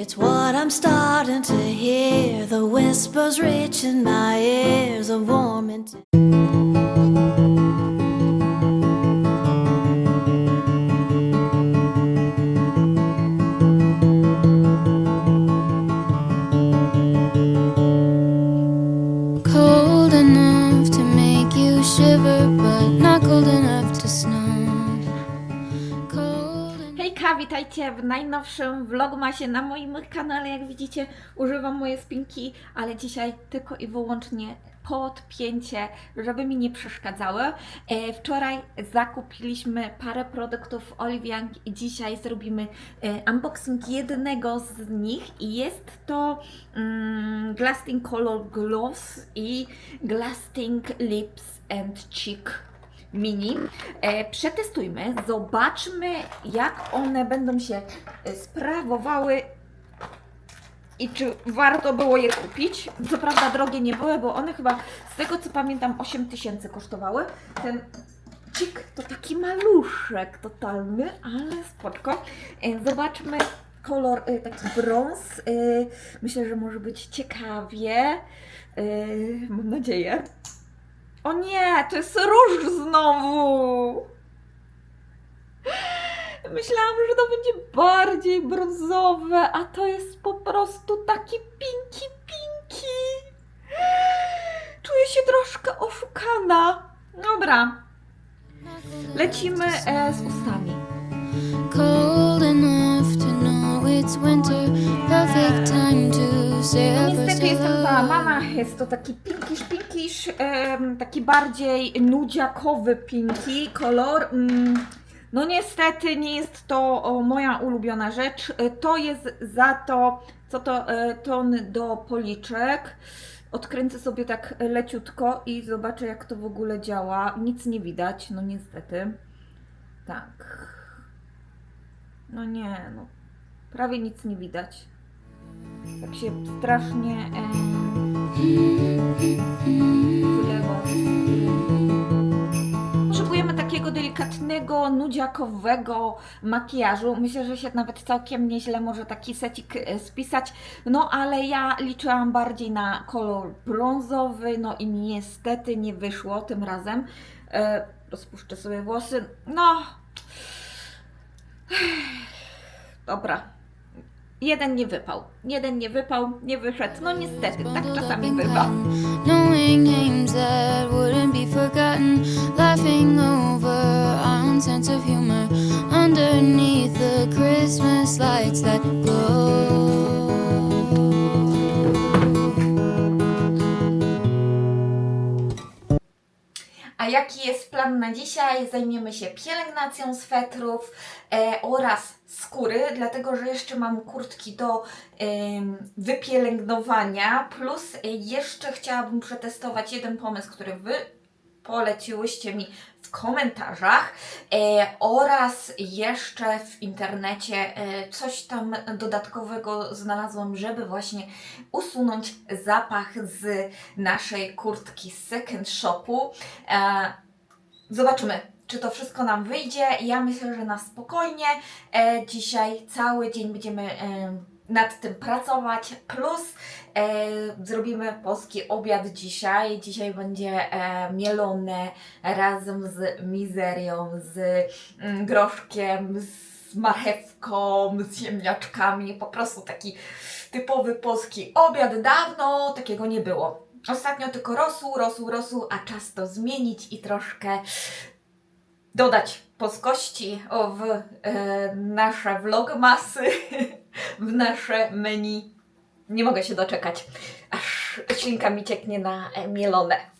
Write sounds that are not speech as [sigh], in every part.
It's what I'm starting to hear. The whispers reach in my ears, a warm witajcie w najnowszym vlogmasie na moim kanale. Jak widzicie, używam moje spinki, ale dzisiaj tylko i wyłącznie podpięcie, żeby mi nie przeszkadzały. E, wczoraj zakupiliśmy parę produktów Olive Young i dzisiaj zrobimy e, unboxing jednego z nich i jest to mm, Glasting Color Gloss i Glasting Lips and Cheek mini. E, przetestujmy, zobaczmy jak one będą się e, sprawowały i czy warto było je kupić. Co prawda drogie nie były, bo one chyba z tego co pamiętam 8 tysięcy kosztowały. Ten cik to taki maluszek totalny, ale spoczko. E, zobaczmy kolor taki brąz. Myślę, że może być ciekawie. Mam nadzieję. O nie, to jest róż znowu! Myślałam, że to będzie bardziej brązowe, a to jest po prostu taki pinki pinki. Czuję się troszkę oszukana. Dobra, lecimy e, z ustami. Cold enough to know it's winter. Perfect time to No niestety jestem hello. załamana, jest to taki pinkish, pinkish, em, taki bardziej nudziakowy pinki kolor. Mm, no niestety nie jest to moja ulubiona rzecz. E, To jest za to, co to e, ton do policzek. Odkręcę sobie tak leciutko i zobaczę jak to w ogóle działa. Nic nie widać, no niestety. Tak. No nie, no prawie nic nie widać. Tak się strasznie wylewa. Potrzebujemy takiego delikatnego, nudziakowego makijażu. Myślę, że się nawet całkiem nieźle może taki secik e, spisać. No ale ja liczyłam bardziej na kolor brązowy, no i niestety nie wyszło tym razem. E, rozpuszczę sobie włosy. No. Dobra. Jeden nie wypał. Jeden nie wypał, nie wyszedł. No niestety, tak czasami bywa. Knowing names that wouldn't be forgotten. Laughing over our own sense of humor. Underneath the Christmas lights that glow. A jaki jest plan na dzisiaj? Zajmiemy się pielęgnacją swetrów e, oraz skóry, dlatego że jeszcze mam kurtki do wypielęgnowania. Plus jeszcze chciałabym przetestować jeden pomysł, który Wy poleciłyście mi w komentarzach e, oraz jeszcze w internecie e, coś tam dodatkowego znalazłam, żeby właśnie usunąć zapach z naszej kurtki z second shopu. E, zobaczymy, czy to wszystko nam wyjdzie. Ja myślę, że na spokojnie. E, dzisiaj cały dzień będziemy e, nad tym pracować. Plus e, zrobimy polski obiad dzisiaj. Dzisiaj będzie e, mielone razem z mizerią, z mm, groszkiem, z marchewką, z ziemniaczkami. Po prostu taki typowy polski obiad. Dawno takiego nie było. Ostatnio tylko rosół, rosół, rosół, a czas to zmienić i troszkę dodać polskości w e, nasze vlogmasy, [laughs] w nasze menu. Nie mogę się doczekać, aż ślinka mi cieknie na mielone.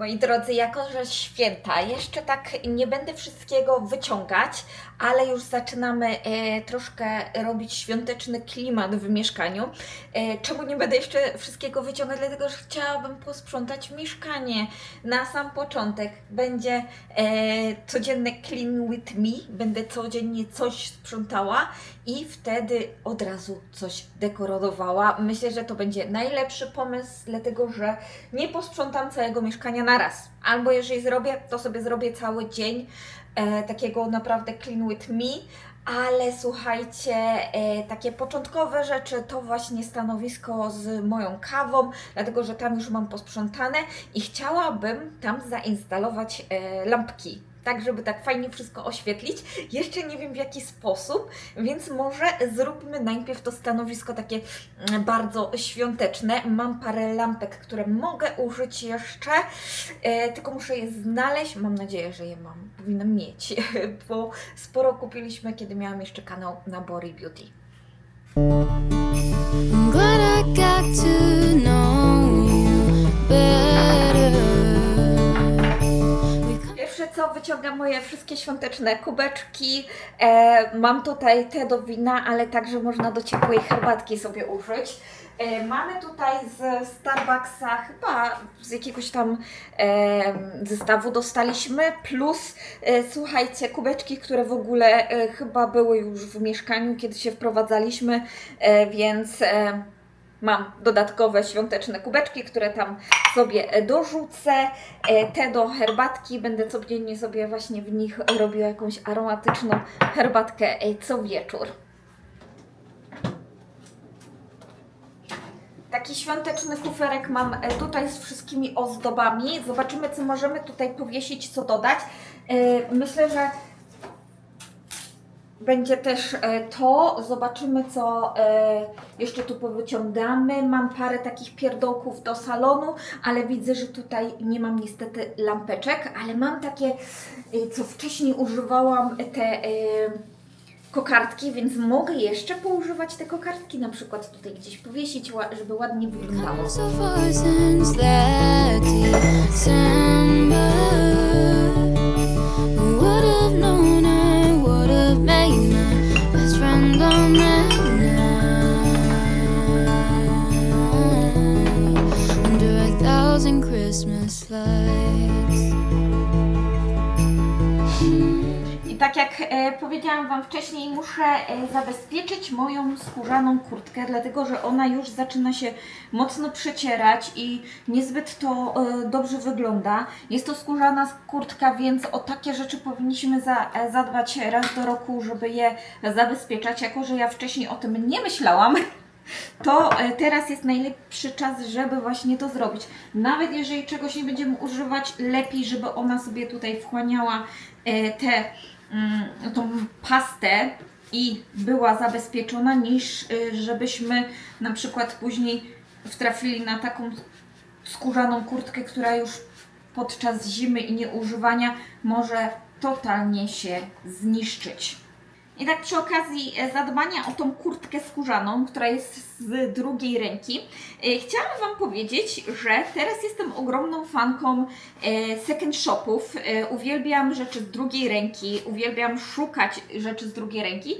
Moi drodzy, jako że święta, jeszcze tak nie będę wszystkiego wyciągać, ale już zaczynamy e, troszkę robić świąteczny klimat w mieszkaniu. E, czemu nie będę jeszcze wszystkiego wyciągać? Dlatego, że chciałabym posprzątać mieszkanie. Na sam początek będzie e, codzienne clean with me, będę codziennie coś sprzątała i wtedy od razu coś dekorowała. Myślę, że to będzie najlepszy pomysł, dlatego że nie posprzątam całego mieszkania naraz. Albo jeżeli zrobię, to sobie zrobię cały dzień e, takiego naprawdę clean with me. Ale słuchajcie, e, takie początkowe rzeczy to właśnie stanowisko z moją kawą, dlatego że tam już mam posprzątane i chciałabym tam zainstalować e, lampki. Tak, żeby tak fajnie wszystko oświetlić. Jeszcze nie wiem w jaki sposób, więc może zróbmy najpierw to stanowisko takie mm, bardzo świąteczne. Mam parę lampek, które mogę użyć jeszcze, e, tylko muszę je znaleźć. Mam nadzieję, że je mam. Powinnam mieć, [laughs] bo sporo kupiliśmy, kiedy miałam jeszcze kanał na Bori Beauty. I'm glad I got to co, wyciągam moje wszystkie świąteczne kubeczki. E, mam tutaj te do wina, ale także można do ciepłej herbatki sobie użyć. E, mamy tutaj z Starbucksa, chyba z jakiegoś tam e, zestawu dostaliśmy, plus e, słuchajcie, kubeczki, które w ogóle e, chyba były już w mieszkaniu, kiedy się wprowadzaliśmy, e, więc e, mam dodatkowe świąteczne kubeczki, które tam sobie e, dorzucę. E, Te do herbatki będę codziennie sobie właśnie w nich robiła jakąś aromatyczną herbatkę e, co wieczór. Taki świąteczny kuferek mam tutaj z wszystkimi ozdobami. Zobaczymy, co możemy tutaj powiesić, co dodać. Myślę, że będzie też e, to. Zobaczymy, co e, jeszcze tu powyciągamy. Mam parę takich pierdołków do salonu, ale widzę, że tutaj nie mam niestety lampeczek, ale mam takie, e, co wcześniej używałam, te kokardki, więc mogę jeszcze poużywać te kokardki, na przykład tutaj gdzieś powiesić, żeby ładnie wyglądało. December. Christmas lights. I tak jak e, powiedziałam Wam wcześniej, muszę e, zabezpieczyć moją skórzaną kurtkę, dlatego że ona już zaczyna się mocno przecierać i niezbyt to e, dobrze wygląda. Jest to skórzana kurtka, więc o takie rzeczy powinniśmy za, e, zadbać raz do roku, żeby je zabezpieczać. Jako, że ja wcześniej o tym nie myślałam, [laughs] to e, teraz jest najlepszy czas, żeby właśnie to zrobić. Nawet jeżeli czegoś nie będziemy używać, lepiej, żeby ona sobie tutaj wchłaniała e, tę mm, tą pastę i była zabezpieczona, niż e, żebyśmy na przykład później wtrafili na taką skórzaną kurtkę, która już podczas zimy i nieużywania może totalnie się zniszczyć. I tak przy okazji e, zadbania o tą kurtkę skórzaną, która jest z drugiej ręki, e, chciałam Wam powiedzieć, że teraz jestem ogromną fanką e, second shopów. Uwielbiam rzeczy z drugiej ręki, uwielbiam szukać rzeczy z drugiej ręki,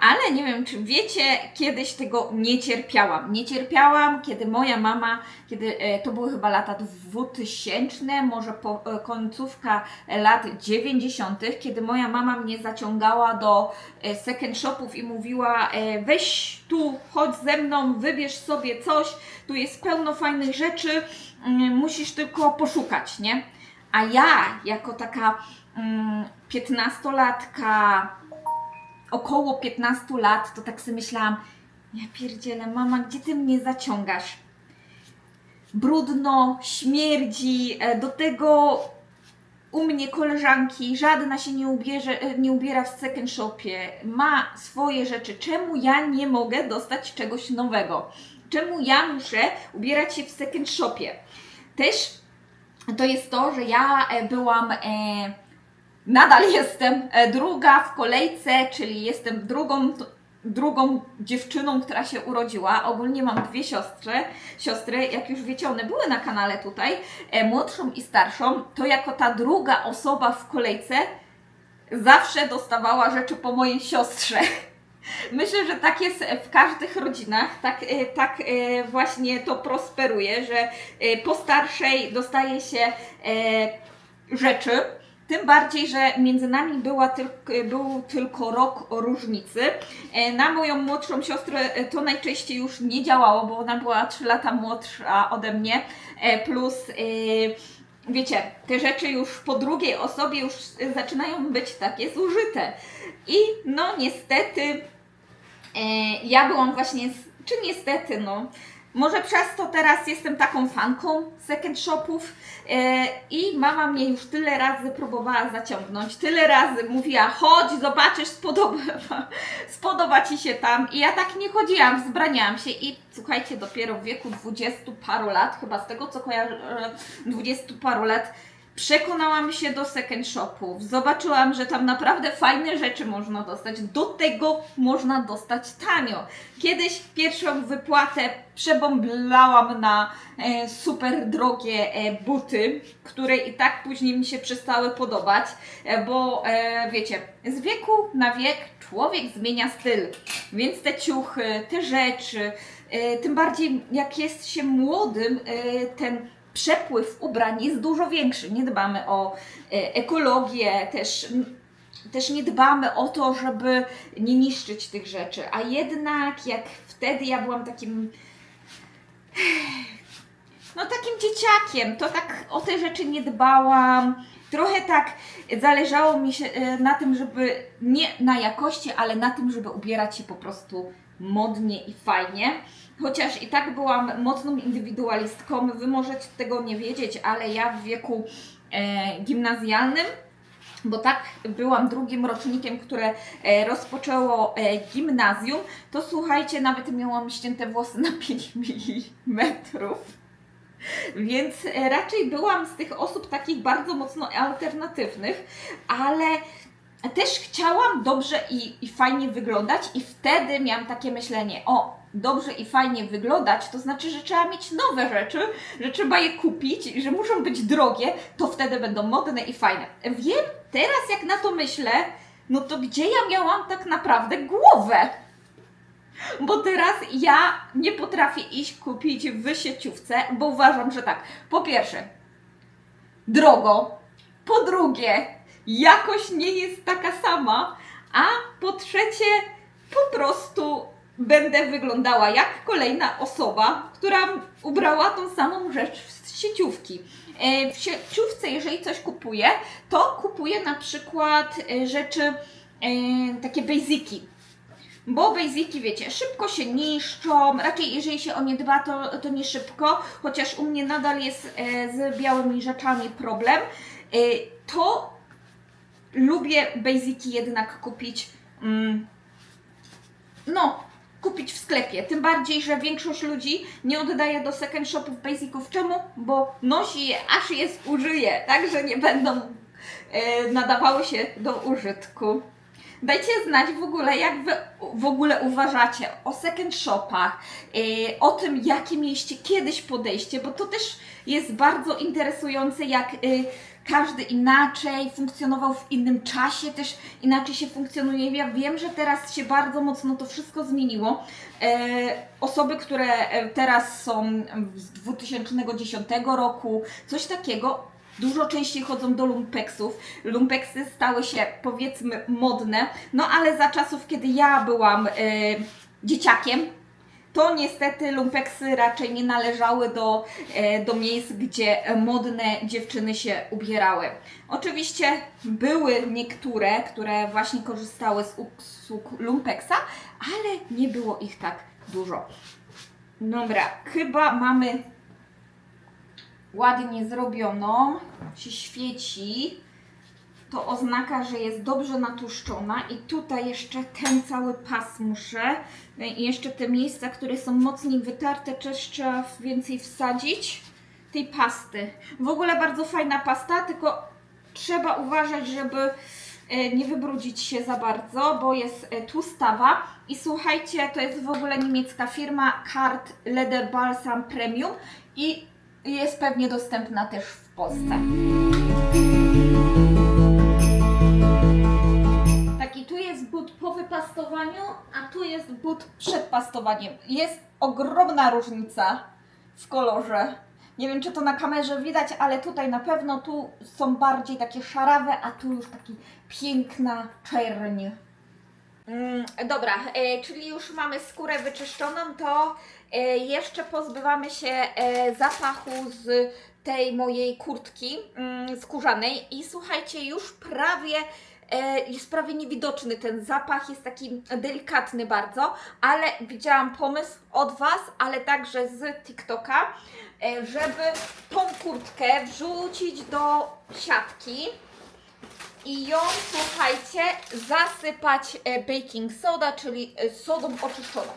ale nie wiem, czy wiecie, kiedyś tego nie cierpiałam. Nie cierpiałam, kiedy moja mama, kiedy to były chyba lata 2000, może po, końcówka lat 90., kiedy moja mama mnie zaciągała do second shopów i mówiła: e, weź tu, chodź ze mną, wybierz sobie coś, tu jest pełno fajnych rzeczy, mm, musisz tylko poszukać, nie? A ja, jako taka mm, 15-latka, około 15 lat, to tak sobie myślałam, ja pierdzielę, mama, gdzie ty mnie zaciągasz? Brudno, śmierdzi, e, do tego u mnie koleżanki, żadna się nie, ubierze, e, nie ubiera w second shopie, ma swoje rzeczy. Czemu ja nie mogę dostać czegoś nowego? Czemu ja muszę ubierać się w second shopie? Też to jest to, że ja e, byłam, e, nadal jestem e, druga w kolejce, czyli jestem drugą, drugą dziewczyną, która się urodziła. Ogólnie mam dwie siostry, siostry, jak już wiecie, one były na kanale tutaj, e, młodszą i starszą. To jako ta druga osoba w kolejce zawsze dostawała rzeczy po mojej siostrze. [laughs] Myślę, że tak jest w każdych rodzinach, tak, e, tak e, właśnie to prosperuje, że e, po starszej dostaje się rzeczy. Tym bardziej, że między nami była tyl- był tylko rok różnicy. E, Na moją młodszą siostrę e, to najczęściej już nie działało, bo ona była 3 lata młodsza ode mnie, e, plus wiecie, te rzeczy już po drugiej osobie już zaczynają być takie zużyte. I no niestety ja byłam właśnie, czy niestety no, może przez to teraz jestem taką fanką second shopów e, i mama mnie już tyle razy próbowała zaciągnąć, tyle razy mówiła chodź, zobaczysz, spodoba, [laughs] spodoba Ci się tam. I ja tak nie chodziłam, wzbraniałam się. I słuchajcie, dopiero w wieku dwudziestu paru lat, chyba z tego co kojarzę, dwudziestu paru lat, Przekonałam się do second shopów, zobaczyłam, że tam naprawdę fajne rzeczy można dostać. Do tego można dostać tanio. Kiedyś pierwszą wypłatę przebąblałam na e, super drogie e, buty, które i tak później mi się przestały podobać, e, bo e, wiecie, z wieku na wiek człowiek zmienia styl, więc te ciuchy, te rzeczy, e, tym bardziej jak jest się młodym, e, ten przepływ ubrań jest dużo większy. Nie dbamy o e, ekologię, też, też nie dbamy o to, żeby nie niszczyć tych rzeczy. A jednak jak wtedy ja byłam takim no takim dzieciakiem, to tak o te rzeczy nie dbałam. Trochę tak zależało mi się e, na tym, żeby nie na jakości, ale na tym, żeby ubierać się po prostu modnie i fajnie. Chociaż i tak byłam mocną indywidualistką, wy możecie tego nie wiedzieć, ale ja w wieku e, gimnazjalnym, bo tak byłam drugim rocznikiem, które e, rozpoczęło e, gimnazjum, to słuchajcie, nawet miałam ścięte włosy na 5 [laughs] mm. Więc e, raczej byłam z tych osób takich bardzo mocno alternatywnych, ale też chciałam dobrze i, i fajnie wyglądać, i wtedy miałam takie myślenie: o, dobrze i fajnie wyglądać, to znaczy, że trzeba mieć nowe rzeczy, że trzeba je kupić, że muszą być drogie, to wtedy będą modne i fajne. Wiem teraz, jak na to myślę, no to gdzie ja miałam tak naprawdę głowę? Bo teraz ja nie potrafię iść kupić w sieciówce, bo uważam, że tak, po pierwsze, drogo, po drugie, jakość nie jest taka sama, a po trzecie, po prostu będę wyglądała jak kolejna osoba, która ubrała tą samą rzecz z sieciówki. E, W sieciówce, jeżeli coś kupuję, to kupuję na przykład e, rzeczy e, takie basiki. Bo basiki, wiecie, szybko się niszczą, raczej jeżeli się o nie dba, to, to nie szybko, chociaż u mnie nadal jest z białymi rzeczami problem, to lubię basiki jednak kupić, mm, no, kupić w sklepie. Tym bardziej, że większość ludzi nie oddaje do second shopów basików. Czemu? Bo nosi je, aż je zużyje, także nie będą e, nadawały się do użytku. Dajcie znać w ogóle, jak Wy w ogóle uważacie o second shopach, yy, o tym, jakie mieliście kiedyś podejście, bo to też jest bardzo interesujące, jak yy, każdy inaczej funkcjonował w innym czasie, też inaczej się funkcjonuje. Ja wiem, że teraz się bardzo mocno to wszystko zmieniło. Yy, osoby, które e, teraz są z 2010 roku, coś takiego, dużo częściej chodzą do lumpeksów. Lumpeksy stały się powiedzmy modne, no ale za czasów, kiedy ja byłam e, dzieciakiem, to niestety lumpeksy raczej nie należały do, e, do miejsc, gdzie modne dziewczyny się ubierały. Oczywiście były niektóre, które właśnie korzystały z usług lumpeksa, ale nie było ich tak dużo. Dobra, chyba mamy ładnie zrobioną, się świeci, to oznaka, że jest dobrze natłuszczona i tutaj jeszcze ten cały pas muszę i jeszcze te miejsca, które są mocniej wytarte, też trzeba więcej wsadzić tej pasty. W ogóle bardzo fajna pasta, tylko trzeba uważać, żeby e, nie wybrudzić się za bardzo, bo jest e, tłustawa i słuchajcie, to jest w ogóle niemiecka firma Card Leder Balsam Premium i jest pewnie dostępna też w Polsce. Jest but po wypastowaniu, a tu jest but przed pastowaniem. Jest ogromna różnica w kolorze. Nie wiem, czy to na kamerze widać, ale tutaj na pewno tu są bardziej takie szarawe, a tu już taki piękna czerń. Mm, dobra, e, czyli już mamy skórę wyczyszczoną, to e, jeszcze pozbywamy się e, zapachu z tej mojej kurtki mm, skórzanej i słuchajcie, już prawie jest prawie niewidoczny ten zapach, jest taki delikatny bardzo, ale widziałam pomysł od Was, ale także z TikToka, e, żeby tą kurtkę wrzucić do siatki i ją, słuchajcie, zasypać e, baking soda, czyli e, sodą oczyszczoną.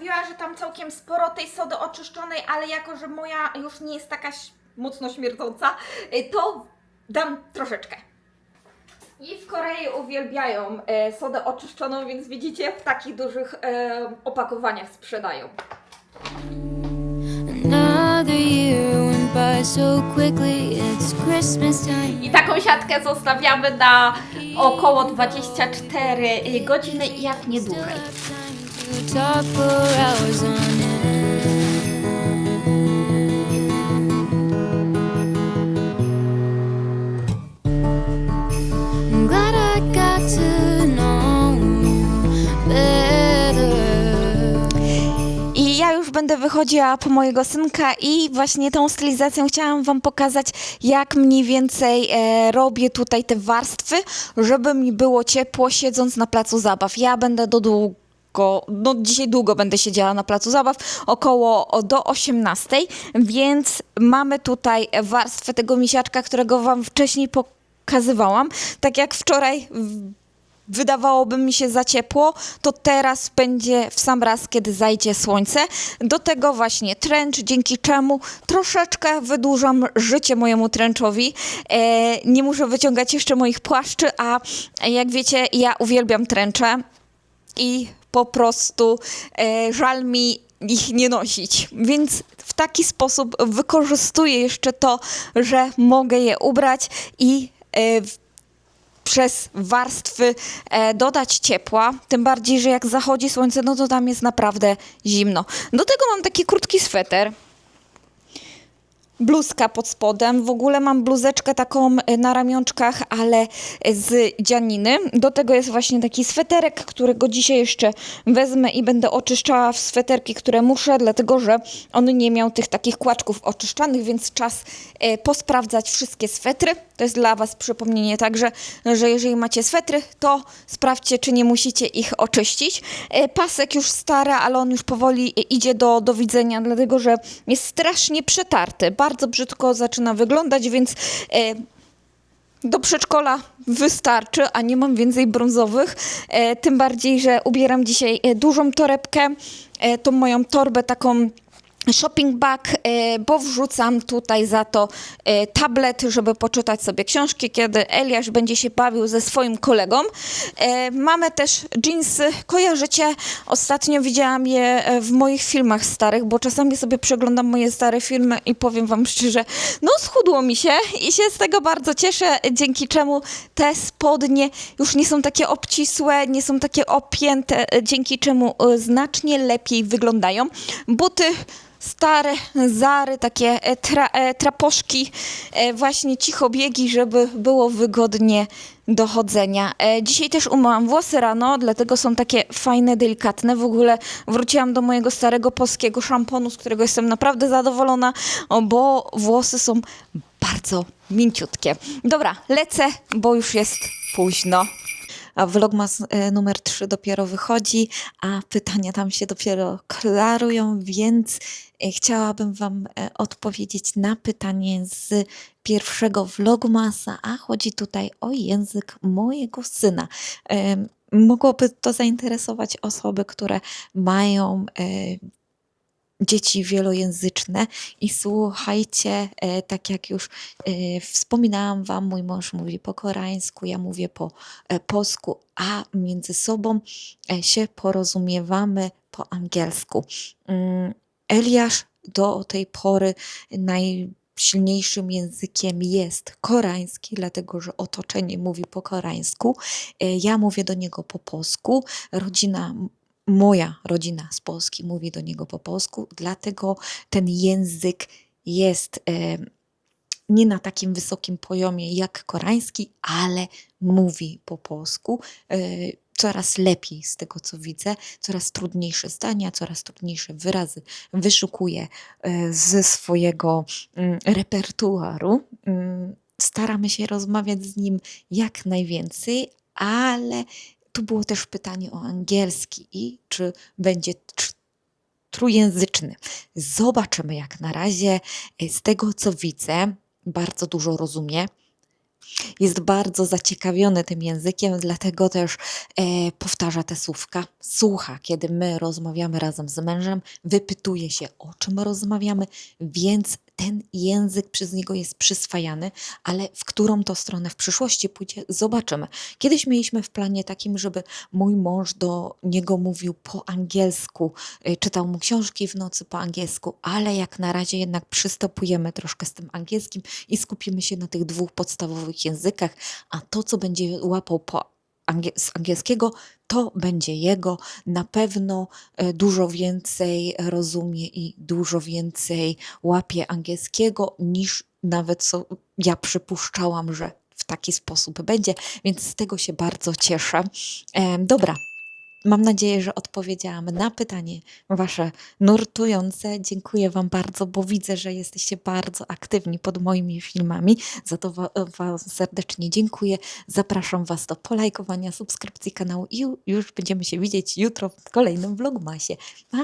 Mówiła, że tam całkiem sporo tej sody oczyszczonej, ale jako, że moja już nie jest taka mocno śmierdząca, y, to dam troszeczkę. I w Korei uwielbiają e, sodę oczyszczoną, więc widzicie, w takich dużych e, opakowaniach sprzedają. I taką siatkę zostawiamy na około 24 godziny, jak nie dłużej. I ja już będę wychodziła po mojego synka i właśnie tą stylizacją chciałam Wam pokazać, jak mniej więcej e, robię tutaj te warstwy, żeby mi było ciepło siedząc na placu zabaw. Ja będę do długo, no dzisiaj długo będę siedziała na placu zabaw, około do 18, więc mamy tutaj warstwę tego misiaczka, którego Wam wcześniej pokazywałam. Tak jak wczoraj wydawałoby mi się za ciepło, to teraz będzie w sam raz, kiedy zajdzie słońce. Do tego właśnie trench, dzięki czemu troszeczkę wydłużam życie mojemu trenczowi. E, nie muszę wyciągać jeszcze moich płaszczy, a jak wiecie, ja uwielbiam trencze i po prostu e, żal mi ich nie nosić. Więc w taki sposób wykorzystuję jeszcze to, że mogę je ubrać i e, przez warstwy e, dodać ciepła, tym bardziej, że jak zachodzi słońce, no to tam jest naprawdę zimno. Do tego mam taki krótki sweter. Bluzka pod spodem. W ogóle mam bluzeczkę taką e, na ramionczkach, ale e, z dzianiny. Do tego jest właśnie taki sweterek, którego dzisiaj jeszcze wezmę i będę oczyszczała w sweterki, które muszę, dlatego że on nie miał tych takich kłaczków oczyszczanych, więc czas e, posprawdzać wszystkie swetry. To jest dla Was przypomnienie także, że jeżeli macie swetry, to sprawdźcie, czy nie musicie ich oczyścić. Pasek już stary, ale on już powoli idzie do, do widzenia, dlatego że jest strasznie przetarty. Bardzo brzydko zaczyna wyglądać, więc e, do przedszkola wystarczy, a nie mam więcej brązowych. E, tym bardziej, że ubieram dzisiaj e, dużą torebkę, tą moją torbę taką shopping bag, e, bo wrzucam tutaj za to e, tablet, żeby poczytać sobie książki, kiedy Eliasz będzie się bawił ze swoim kolegą. E, Mamy też jeansy, kojarzycie? Ostatnio widziałam je w moich filmach starych, bo czasami sobie przeglądam moje stare filmy i powiem wam szczerze, no schudło mi się i się z tego bardzo cieszę, dzięki czemu te spodnie już nie są takie obcisłe, nie są takie opięte, e, dzięki czemu e, znacznie lepiej wyglądają. Buty stare zary, takie e, tra, traposzki, właśnie cichobiegi, żeby było wygodnie do chodzenia. Dzisiaj też umyłam włosy rano, dlatego są takie fajne, delikatne. W ogóle wróciłam do mojego starego polskiego szamponu, z którego jestem naprawdę zadowolona, bo włosy są bardzo mięciutkie. Dobra, lecę, bo już jest późno. A vlogmas e, numer 3 dopiero wychodzi, a pytania tam się dopiero klarują, więc e, chciałabym Wam e, odpowiedzieć na pytanie z pierwszego vlogmasa, a chodzi tutaj o język mojego syna. Mogłoby to zainteresować osoby, które mają dzieci wielojęzyczne i słuchajcie, e, tak jak już e, wspominałam Wam, mój mąż mówi po koreańsku, ja mówię po e, polsku, a między sobą się porozumiewamy po angielsku. Mm, Eliasz do tej pory najsilniejszym językiem jest koreański, dlatego że otoczenie mówi po koreańsku. Ja mówię do niego po polsku, rodzina moja rodzina z Polski mówi do niego po polsku, dlatego ten język jest e, nie na takim wysokim poziomie jak koreański, ale mówi po polsku. E, coraz lepiej z tego, co widzę, coraz trudniejsze zdania, coraz trudniejsze wyrazy wyszukuję e, ze swojego mm, repertuaru. Mm, Staramy się rozmawiać z nim jak najwięcej, ale tu było też pytanie o angielski i czy będzie tr- trójjęzyczny. Zobaczymy jak na razie. E, Z tego co widzę, bardzo dużo rozumie. Jest bardzo zaciekawiony tym językiem, dlatego też e, powtarza te słówka. Słucha, kiedy my rozmawiamy razem z mężem, wypytuje się, o czym rozmawiamy, więc ten język przez niego jest przyswajany, ale w którą to stronę w przyszłości pójdzie, zobaczymy. Kiedyś mieliśmy w planie takim, żeby mój mąż do niego mówił po angielsku, y, czytał mu książki w nocy po angielsku, ale jak na razie jednak przystopujemy troszkę z tym angielskim i skupimy się na tych dwóch podstawowych językach, a to, co będzie łapał po angie- z angielskiego, to będzie jego. Na pewno e, dużo więcej rozumie i dużo więcej łapie angielskiego niż nawet co ja przypuszczałam, że w taki sposób będzie, więc z tego się bardzo cieszę. Dobra. Mam nadzieję, że odpowiedziałam na pytanie Wasze nurtujące. Dziękuję Wam bardzo, bo widzę, że jesteście bardzo aktywni pod moimi filmami. Za to wa- Wam serdecznie dziękuję. Zapraszam Was do polajkowania, subskrypcji kanału i ju- już będziemy się widzieć jutro w kolejnym vlogmasie. Pa!